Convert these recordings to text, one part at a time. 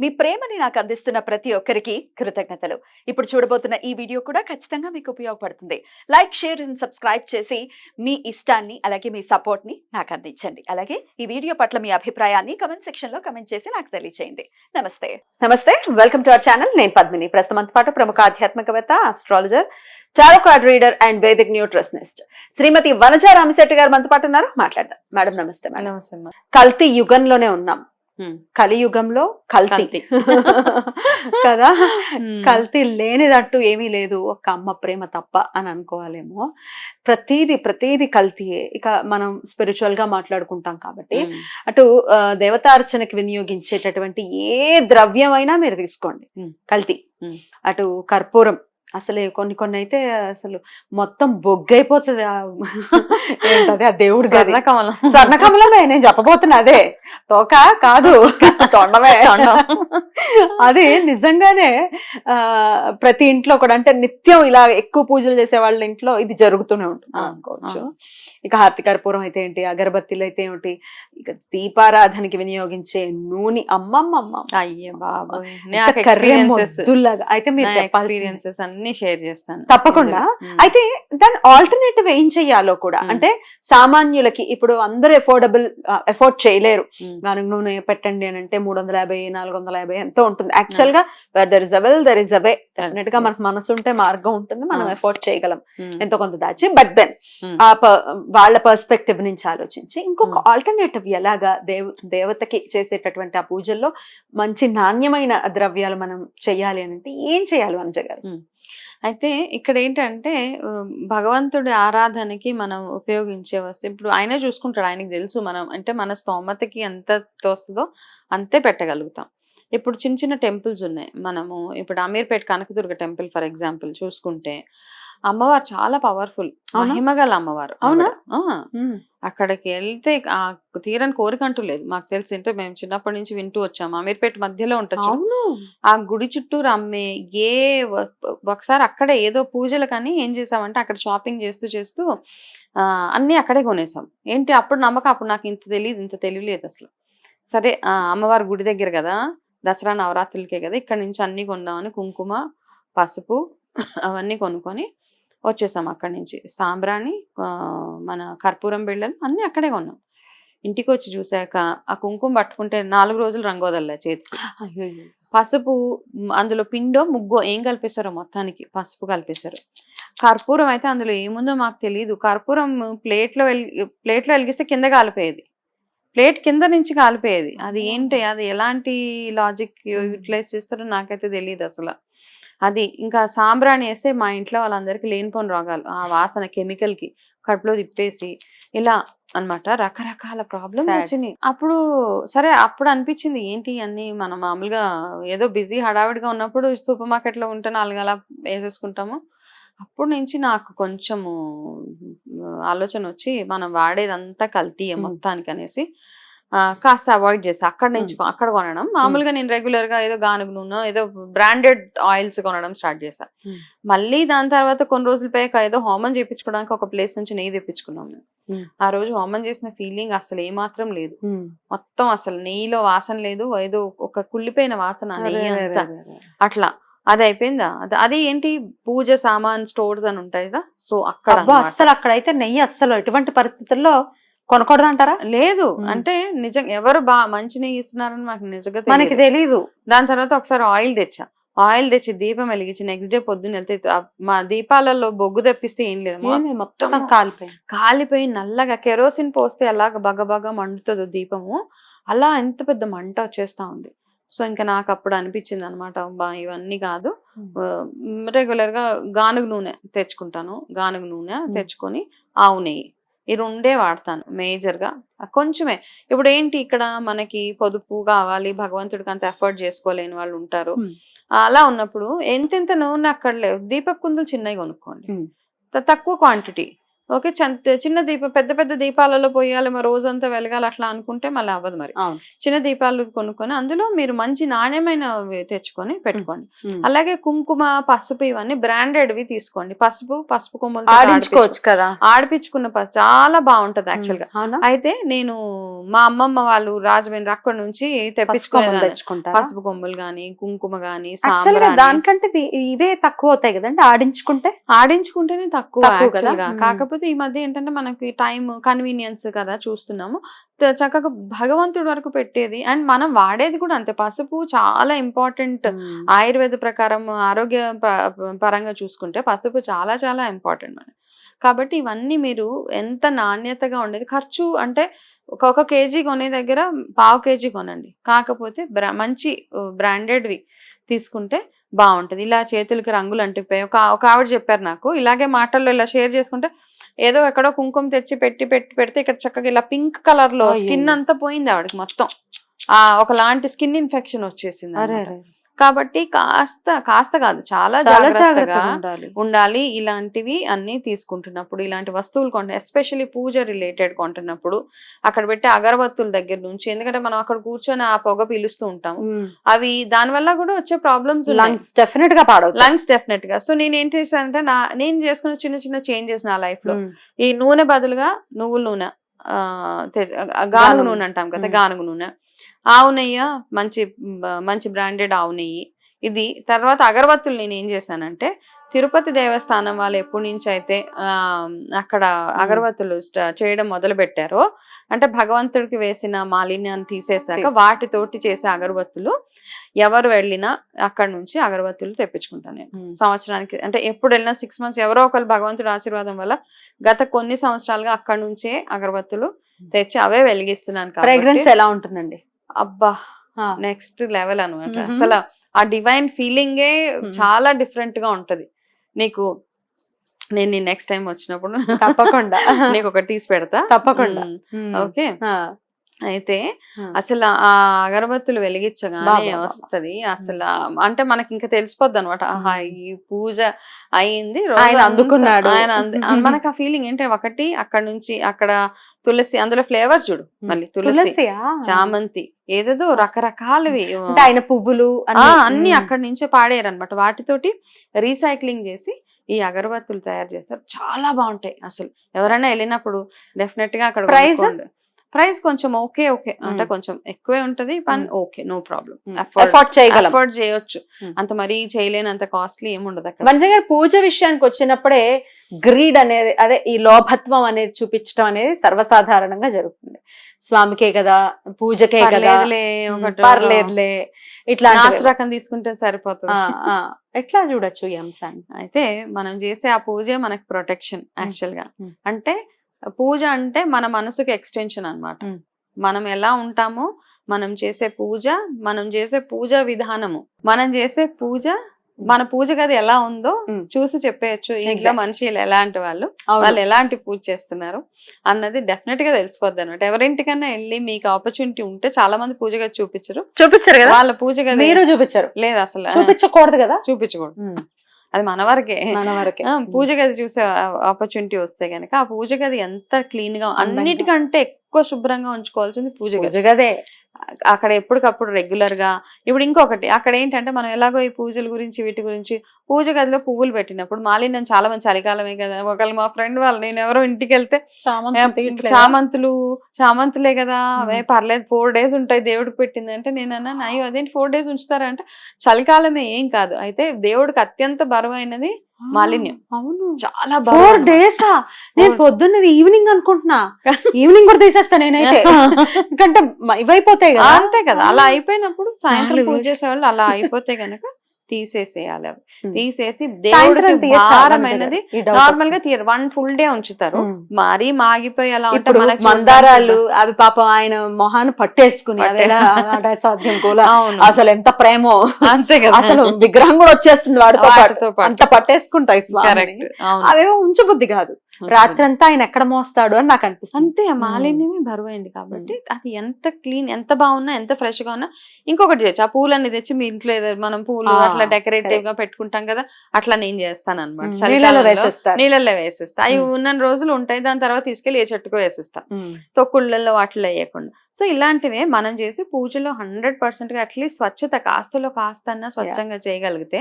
మీ ప్రేమని నాకు అందిస్తున్న ప్రతి ఒక్కరికి కృతజ్ఞతలు. ఇప్పుడు చూడబోతున్న ఈ వీడియో కూడా ఖచ్చితంగా మీకు ఉపయోగపడుతుంది. లైక్ షేర్ అండ్ సబ్స్క్రైబ్ చేసి మీ ఇష్టాన్ని అలాగే మీ సపోర్ట్ని నాకు అందించండి. అలాగే ఈ వీడియో పట్ల మీ అభిప్రాయాన్ని కమెంట్ సెక్షన్లో కమెంట్ చేసి నాకు తెలియజేయండి నమస్తే. నమస్తే. Welcome to our channel. నేను పద్మిని. ప్రస్తుతం పాటు ప్రముఖ ఆధ్యాత్మికవేత్త astrologer tarot card reader and Vedic nutritionist Shrimati Vanaja Ramasetti గారు మనతో పాటు ఉన్నారు. మాట్లాడదాం. మేడం నమస్తే మేడం. నమస్తే. కల్తీ యుగంలోనే ఉన్నాం. కలియుగంలో కల్తీ. కదా. కల్తీ లేనిదంటూ ఏమీ లేదు ఒక అమ్మ ప్రేమ తప్ప అని అనుకోవాలేమో ప్రతీది ప్రతీది కల్తీయే ఇక మనం స్పిరిచువల్గా మాట్లాడుకుంటాం కాబట్టి. అటు దేవతార్చనకి వినియోగించేటటువంటి ఏ ద్రవ్యమైనా మీరు తీసుకోండి. కల్తీ. అటు కర్పూరం అసలు కొన్ని కొన్ని అయితే అసలు మొత్తం బొగ్గైపోతుంది ఆ ఏంటది? ఆ దేవుడి స్వర్ణకమలం. స్వర్ణకమలమే నేను చెప్పబోతున్నా అదే. తోక కాదు తొండమే. తొండం. అది నిజంగానే ప్రతి ఇంట్లో కూడా అంటే నిత్యం ఇలా ఎక్కువ పూజలు చేసే వాళ్ళ ఇంట్లో ఇది జరుగుతూనే ఉంటుంది అనుకోవచ్చు. ఇక హారతి కర్పూరం అయితే ఏంటి అగరబత్తిలు అయితే ఏమిటి ఇక దీపారాధనకి వినియోగించే నూనె అమ్మమ్మమ్మ. అయ్యే మొద్దులాగా. అయితే మీరు నా చెప్పాల్సింది. ఎక్స్పీరియన్సెస్ అన్ని షేర్ చేస్తాను తప్పకుండా. అయితే దాని ఆల్టర్నేటివ్ ఏం చెయ్యాలో కూడా. అంటే సామాన్యులకి ఇప్పుడు అందరూ ఎఫోర్డబుల్ ఎఫోర్డ్ చేయలేరు. గానుగ నూనె పెట్టండి అని అంటే మూడు వందల యాభై నాలుగు వందల యాభై ఎంతో ఉంటుంది యాక్చువల్గా there is a will there is a way డెఫినెట్గా. మనకు మనసు ఉంటే మార్గం ఉంటుంది మనం. ఎఫోర్డ్ చేయగలం. ఎంతో కొంత దాచి బట్ దెన్. ఆ ప- వాళ్ళ పర్స్పెక్టివ్ నుంచి ఆలోచించి ఇంకొక. ఆల్టర్నేటివ్ ఎలాగా దేవ దేవతకి చేసేటటువంటి ఆ పూజల్లో మంచి నాణ్యమైన ద్రవ్యాలు మనం చెయ్యాలి అని అంటే ఏం చేయాలి వనజ గారు అయితే ఇక్కడ ఏంటంటే భగవంతుడి ఆరాధనకి మనం ఉపయోగించే వస్తు ఇప్పుడు ఆయనే చూసుకుంటాడు ఆయనకి తెలుసు మనం అంటే మన స్తోమతకి ఎంత తోస్తుందో అంతే పెట్టగలుగుతాం. ఇప్పుడు చిన్న చిన్న టెంపుల్స్ ఉన్నాయి. మనము ఇప్పుడు Ameerpet Kanakadurga temple for example చూసుకుంటే అమ్మవారు చాలా పవర్ఫుల్? మహిమగల అమ్మవారు అవునా? అక్కడికి వెళ్తే ఆ తీరని కోరిక అంటూ లేదు. మాకు తెలిసి అంటే మేము చిన్నప్పటి నుంచి వింటూ వచ్చాము. అమీర్పేట మధ్యలో. అవును. ఆ గుడి చుట్టూరు అమ్మే ఏ ఒకసారి అక్కడే ఏదో పూజలు కానీ ఏం చేసామంటే అక్కడ షాపింగ్ చేస్తూ చేస్తూ అన్నీ అక్కడే కొనేసాం. ఏంటి? అప్పుడు నమ్మకం అప్పుడు నాకు ఇంత తెలియదు ఇంత తెలియలేదు అసలు. సరే ఆ, అమ్మవారి గుడి దగ్గర కదా దసరా నవరాత్రులకే కదా ఇక్కడ నుంచి అన్నీ కొందామని కుంకుమ పసుపు అవన్నీ కొనుక్కొని వచ్చేసాం అక్కడి నుంచి. సాంబ్రాణి మన కర్పూరం బిళ్ళలు అన్నీ అక్కడే కొన్నాం. ఇంటికి వచ్చి చూశాక ఆ కుంకుమ పట్టుకుంటే నాలుగు రోజులు రంగు వదలలే చేతికి. అయ్యయ్యో. పసుపు అందులో పిండో ముగ్గో ఏం కలిపేశారో మొత్తానికి పసుపు కలిపేశారు. కర్పూరం అయితే అందులో ఏముందో మాకు తెలియదు కర్పూరం ప్లేట్లో వెలిగి ప్లేట్లో వెలిగిస్తే కింద కాలిపోయేది. ప్లేట్ కింద నుంచి కాలిపోయేది. అది ఏంటి అది ఎలాంటి లాజిక్ యూటిలైజ్ చేస్తారో నాకైతే తెలియదు అసలు. అది ఇంకా సాంబ్రాణి వేస్తే మా ఇంట్లో వాళ్ళందరికీ లేనిపోని రోగాలు ఆ వాసన chemical కి కడుపులో తిప్పేసి ఇలా అన్నమాట రకరకాల ప్రాబ్లమ్ Sad. వచ్చినాయి అప్పుడు సరే అప్పుడు అనిపించింది ఏంటి అన్ని మనం మామూలుగా ఏదో బిజీ హడావిడిగా ఉన్నప్పుడు సూపర్ మార్కెట్లో ఉంటే నాలుగు అలా వేసేసుకుంటాము అప్పుడు నుంచి నాకు కొంచెము ఆలోచన వచ్చి మనం వాడేదంతా కల్తీ Hmm. మొత్తానికి అనేసి కాస్త అవాయిడ్ చేసి అక్కడ నుంచి అక్కడ కొనడం. మామూలుగా నేను రెగ్యులర్గా ఏదో గానుగ నూనె ఏదో బ్రాండెడ్ ఆయిల్స్ కొనడం స్టార్ట్ చేశా Hmm. మళ్ళీ దాని తర్వాత కొన్ని రోజులు పోయాక ఏదో హోమం చేయించుకోవడానికి ఒక ప్లేస్ నుంచి నెయ్యి తెప్పించుకున్నాం. ఆ రోజు హోమం చేసిన ఫీలింగ్ అసలు ఏమాత్రం లేదు. మొత్తం అసలు నెయ్యిలో వాసన లేదు. ఏదో ఒక కుళ్ళిపోయిన వాసన. అట్లా. అది అయిపోయిందా? అది ఏంటి? పూజ సామాన్ స్టోర్స్ అని ఉంటాయి కదా. సో అక్కడ. అస్సలు అక్కడైతే నెయ్యి అస్సలు ఎటువంటి పరిస్థితుల్లో కొనకూడదు అంటారా లేదు. అంటే నిజం ఎవరు బా మంచి నెయ్యి ఇస్తున్నారని మాకు నిజంగా మనకి తెలియదు. తెలీదు. దాని తర్వాత ఒకసారి ఆయిల్ తెచ్చా. ఆయిల్ తెచ్చి దీపం వెలిగించి నెక్స్ట్ డే పొద్దున్న వెళ్తే మా దీపాలలో బొగ్గు తెప్పిస్తే ఏం లేదు. మొత్తం కాలిపోయింది. కాలిపోయి నల్లగా కెరోసిన్ పోస్తే ఎలాగ బగబగ మండుతుందో దీపము. అలా ఎంత పెద్ద మంట వచ్చేస్తా ఉంది. సో ఇంకా నాకు అప్పుడు అనిపించింది అనమాట ఇవన్నీ కాదు. రెగ్యులర్గా గానుగ నూనె తెచ్చుకుంటాను. గానుగ నూనె. తెచ్చుకొని ఆవు నెయ్యి. ఈ రెండే వాడతాను మేజర్గా ఆ కొంచెమే. ఇప్పుడు ఏంటి ఇక్కడ మనకి పొదుపు కావాలి భగవంతుడికి అంత ఎఫర్ట్ చేసుకోలేని వాళ్ళు ఉంటారు. అలా ఉన్నప్పుడు ఎంతెంత నూనె అక్కడ లేవు. దీపపు కుందులు చిన్నవి కొనుక్కోండి. తక్కువ క్వాంటిటీ. ఓకే చిన్న దీపం పెద్ద పెద్ద దీపాలలో పోయాలి మరి రోజంతా వెలగాలి అట్లా అనుకుంటే మళ్ళీ అవ్వదు మరి. చిన్న దీపాలు కొనుక్కొని అందులో మీరు మంచి నాణ్యమైనవి తెచ్చుకొని పెట్టుకోండి. అలాగే కుంకుమ పసుపు ఇవన్నీ బ్రాండెడ్వి తీసుకోండి. పసుపు పసుపు కొమ్మలు ఆడించుకోవచ్చు కదా? ఆడిపించుకున్న పసుపు చాలా బాగుంటది యాక్చువల్గా అయితే నేను మా అమ్మమ్మ వాళ్ళు రాజమండ్రి అక్కడ నుంచి తెచ్చుకుంటారా? పసుపు కొమ్ములు గాని కుంకుమ గాని. దానికంటే ఇది- ఇవే తక్కువ అవుతాయి కదండి ఆడించుకుంటే? ఆడించుకుంటేనే తక్కువ తక్కువ కాకపోతే ఈ మధ్య ఏంటంటే మనకి టైం కన్వీనియన్స్ కదా చూస్తున్నాము. చక్కగా భగవంతుడి వరకు పెట్టేది. అండ్ మనం వాడేది కూడా అంతే. పసుపు చాలా ఇంపార్టెంట్ ఆయుర్వేద ప్రకారం ఆరోగ్య ప- పరంగా చూసుకుంటే పసుపు చాలా చాలా ఇంపార్టెంట్ మనకి. కాబట్టి ఇవన్నీ మీరు ఎంత నాణ్యతగా ఉండేది ఖర్చు అంటే ఒక కేజీ కొనే దగ్గర పావు కేజీ కొనండి. కాకపోతే బ్రా మంచి బ్రాండెడ్వి తీసుకుంటే బాగుంటది. ఇలా చేతులకి రంగులు అంటిపోయి ఒక ఒక ఆవిడ చెప్పారు నాకు ఇలాగే మాటల్లో ఇలా షేర్ చేసుకుంటే ఏదో ఎక్కడో కుంకుమ తెచ్చి పెట్టి పెట్టి పెడితే ఇక్కడ చక్కగా ఇలా పింక్ కలర్లో. స్కిన్ అంతా పోయింది ఆవిడకి మొత్తం. ఆ ఒకలాంటి స్కిన్ ఇన్ఫెక్షన్ వచ్చేసింది కాబట్టి కాస్త కాస్త కాదు చాలా చాలా జాగ్రత్తగా ఉండాలి. ఉండాలి. ఇలాంటివి అన్ని తీసుకుంటున్నప్పుడు ఇలాంటి వస్తువులు కొంట ఎస్పెషల్లీ పూజ రిలేటెడ్ కొంటున్నప్పుడు అక్కడ పెట్టే అగరబత్తుల దగ్గర నుంచి ఎందుకంటే మనం అక్కడ కూర్చొని ఆ పొగ పీలుస్తూ ఉంటాం. అవి దాని వల్ల కూడా వచ్చే ప్రాబ్లమ్స్ లంగ్స్ డెఫినెట్గా పాడవుతాయి. లంగ్స్ డెఫినెట్గా. సో నేను ఏం చేశానంటే నా నేను చేసుకున్న చిన్న చిన్న చేంజెస్ నా లైఫ్లో. ఈ నూనె బదులుగా నువ్వుల నూనె గానుగ నూనె అంటాం కదా. గానుగ నూనె. ఆవు నెయ్యి మంచి మంచి బ్రాండెడ్ ఆవు నెయ్యి ఇది తర్వాత అగరబత్తులు నేను ఏం చేశానంటే తిరుపతి దేవస్థానం వాళ్ళు ఎప్పటి నుంచి అయితే అక్కడ అగరబత్తులు చేయడం మొదలు పెట్టారో అంటే భగవంతుడికి వేసిన మాలిన్యాన్ని తీసేశాక తీసి- వాటితోటి చేసే అగరబత్తులు ఎవరు వెళ్ళినా అక్కడ నుంచి అగరబత్తులు తెప్పించుకుంటాను నేను. సంవత్సరానికి అంటే ఎప్పుడు వెళ్ళినా సిక్స్ మంత్స్ ఎవరో ఒకరు భగవంతుడి ఆశీర్వాదం వల్ల గత కొన్ని సంవత్సరాలుగా అక్కడ నుంచే అగరబత్తులు తెచ్చి అవే వెలిగిస్తున్నాను ఫ్రేగ్రెన్స్ ఎలా ఉంటుందండి? అబ్బా. నెక్స్ట్ లెవెల్ అనమాట. అసలు ఆ డివైన్ ఫీలింగే. చాలా డిఫరెంట్గా ఉంటది నీకు నేను నీ నెక్స్ట్ టైం వచ్చినప్పుడు తప్పకుండా నీకు ఒక తీసి పెడతా తప్పకుండా. ఓకే. అయితే. అసలు ఆ అగరబత్తులు వెలిగించగానే. వస్తది అసలు అంటే మనకి ఇంకా తెలిసిపోద్ది అనమాట ఆహా ఈ పూజ అయింది అందుకున్నాడు. ఆయన మనకి ఆ ఫీలింగ్ ఏంటి? ఒకటి అక్కడ నుంచి అక్కడ తులసి అందులో ఫ్లేవర్స్ చూడు మళ్ళీ తులసి? చామంతి ఏదేదో రకరకాలవి ఆయన పువ్వులు అన్ని. అక్కడి నుంచే పాడారు అనమాట వాటితోటి రీసైక్లింగ్ చేసి ఈ అగరబత్తులు తయారు చేస్తారు. చాలా బాగుంటాయి అసలు. ఎవరైనా వెళ్ళినప్పుడు డెఫినెట్గా అక్కడ? ప్రైస్ కొంచెం ఓకే ఓకే. అంటే. కొంచెం ఎక్కువే ఉంటది పని. Okay no problem. చేయగలం. అఫోర్డ్ చేయొచ్చు. అంత మరీ చేయలేనంత కాస్ట్లీ ఏముండదు అక్కడ. మంచి గారు పూజ విషయానికి వచ్చినప్పుడే గ్రీడ్ అనేది అదే ఈ లోభత్వం అనేది చూపించడం అనేది సర్వసాధారణంగా జరుగుతుంది. స్వామికే కదా పూజకే కదా. పర్లేదులే, ఇట్లా నాచు రకం తీసుకుంటే సరిపోతుంది. ఎట్లా చూడొచ్చు ఈ అంశాన్ని? అయితే మనం చేసే ఆ పూజే మనకి ప్రొటెక్షన్ యాక్చువల్గా. అంటే పూజ అంటే మన మనసుకి ఎక్స్టెన్షన్ అన్నమాట. మ్మ్. మనం ఎలా ఉంటామో మనం చేసే పూజ మనం చేసే పూజ విధానము మనం చేసే పూజ మన పూజ గది ఎలా ఉందో. చూసి చెప్పేయచ్చు. ఇంట్లో. మనుషులు ఎలాంటి వాళ్ళు. వాళ్ళు ఎలాంటి పూజ చేస్తున్నారు అన్నది డెఫినెట్గా తెలిసిపోద్ది అనమాట ఎవరింటికన్నా వెళ్ళి మీకు ఆపర్చునిటీ ఉంటే చాలా మంది పూజ గది చూపించరు. చూపించారు కదా? వాళ్ళ పూజ గది మీరు చూపించారు. లేదు అసలు. చూపించకూడదు కదా? చూపించకూడదు. అది మన వరకే మన వరకే ఆ, పూజ గది చూసే ఆపర్చునిటీ వస్తే గనక ఆ పూజ గది ఎంత క్లీన్గా. అన్నిటికంటే ఎక్కువ శుభ్రంగా ఉంచుకోవాల్సింది పూజ పూజ గది. గదే. అక్కడ ఎప్పటికప్పుడు రెగ్యులర్గా ఇప్పుడు ఇంకొకటి అక్కడ ఏంటంటే మనం ఎలాగో ఈ పూజల గురించి వీటి గురించి పూజ గదిలో పువ్వులు పెట్టినప్పుడు మాలిన్యం చాలా మంది చలికాలమే కదా ఒకళ్ళు మా ఫ్రెండ్ వాళ్ళు నేను ఎవరో ఇంటికి వెళ్తే? చామంతులు చామంతులే కదా. అవే పర్లేదు ఫోర్ డేస్ ఉంటాయి దేవుడికి పెట్టింది అంటే నేను అన్నాను అయ్యో అదేంటి ఫోర్ డేస్ ఉంచుతారంటే చలికాలమే ఏం కాదు అయితే దేవుడికి అత్యంత బరువైనది మాలిన్యం. అవును. చాలా ఫోర్ డేసా నేను పొద్దున్నది ఈవినింగ్ అనుకుంటున్నా. ఈవినింగ్ కూడా తీసేస్తా నేనైతే. ఎందుకంటే ఇవైపోతాయి కదా. అంతే కదా అలా అయిపోయినప్పుడు సాయంత్రం పూజ. చేసేవాళ్ళు అలా అయిపోతే గనక తీసేసేయాలి అవి. తీసేసి దేవుడికి నార్మల్గా వన్ ఫుల్ డే ఉంచుతారు. మరీ మాగిపోయి అలా ఉంటే ఇప్పుడు మనకి మందారాలు అవి పాపం ఆయన మొహాన్ని పట్టేసుకుని సాధ్యం కూడా. అసలు ఎంత ప్రేమో. అంతే కదా. అసలు విగ్రహం కూడా వచ్చేస్తుంది వాడితో. అంత పట్టేసుకుంటాయి అవేమో ఉంచబుద్ధి కాదు. రాత్రి అంతా ఆయన ఎక్కడ మోస్తాడు అని నాకు అనిపిస్తుంది. అంతే ఆ మాలిన్యమే బరువైంది కాబట్టి అది ఎంత క్లీన్ ఎంత బాగున్నా ఎంత ఫ్రెష్గా ఉన్నా ఇంకొకటి చేయొచ్చు. ఆ పూలన్నీ తెచ్చి మీ ఇంట్లో మనం పూలు ఆ. అట్లా ఇట్లా Ah, డెకరేటివ్గా పెట్టుకుంటాం కదా అట్లా నేను చేస్తాను అనమాట నీళ్ళలో వేసేస్తారు. నీళ్ళల్లో వేసేస్తా. అవి ఉమ్. ఉన్న రోజులు ఉంటాయి దాని తర్వాత తీసుకెళ్ళి ఏ చెట్టుకో వేసేస్తా. ఉమ్, తొక్కుళ్ళల్లో వాటిలో వేయకుండా. సో ఇలాంటివే మనం చేసి పూజలో హండ్రెడ్ పర్సెంట్గా అట్లీస్ట్ స్వచ్ఛత కాస్తలో కాస్తన్నా స్వచ్ఛంగా చేయగలిగితే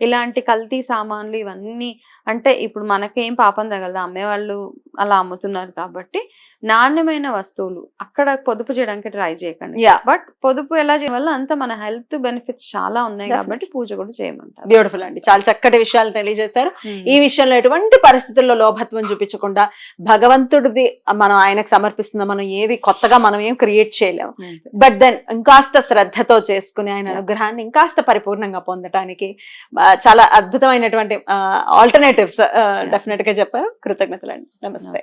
ఇలాంటి కల్తీ సామాన్లు ఇవన్నీ అంటే ఇప్పుడు మనకేం పాపం తగలదు. అమ్మేవాళ్ళు అలా అమ్ముతున్నారు కాబట్టి నాణ్యమైన వస్తువులు అక్కడ పొదుపు చేయడానికి ట్రై చేయకండి. బట్ పొదుపు ఎలా చేయడం వల్ల అంత మన హెల్త్ బెనిఫిట్స్ చాలా ఉన్నాయి కాబట్టి. పూజ కూడా చేయమంటారు. బ్యూటిఫుల్ అండి. చాలా చక్కటి విషయాలు తెలియజేశారు. ఈ విషయంలో ఎటువంటి పరిస్థితుల్లో లోభత్వం చూపించకుండా భగవంతుడిది మనం ఆయనకు సమర్పిస్తున్న మనం ఏది కొత్తగా మనం ఏం క్రియేట్ చేయలేము Hmm. బట్ దెన్ ఇంకాస్త శ్రద్ధతో చేసుకుని ఆయన. అనుగ్రహాన్ని ఇంకాస్త పరిపూర్ణంగా పొందటానికి చాలా అద్భుతమైనటువంటి ఆల్టర్నేటివ్స్ డెఫినెట్గా చెప్పారు. కృతజ్ఞతలు అండి నమస్తే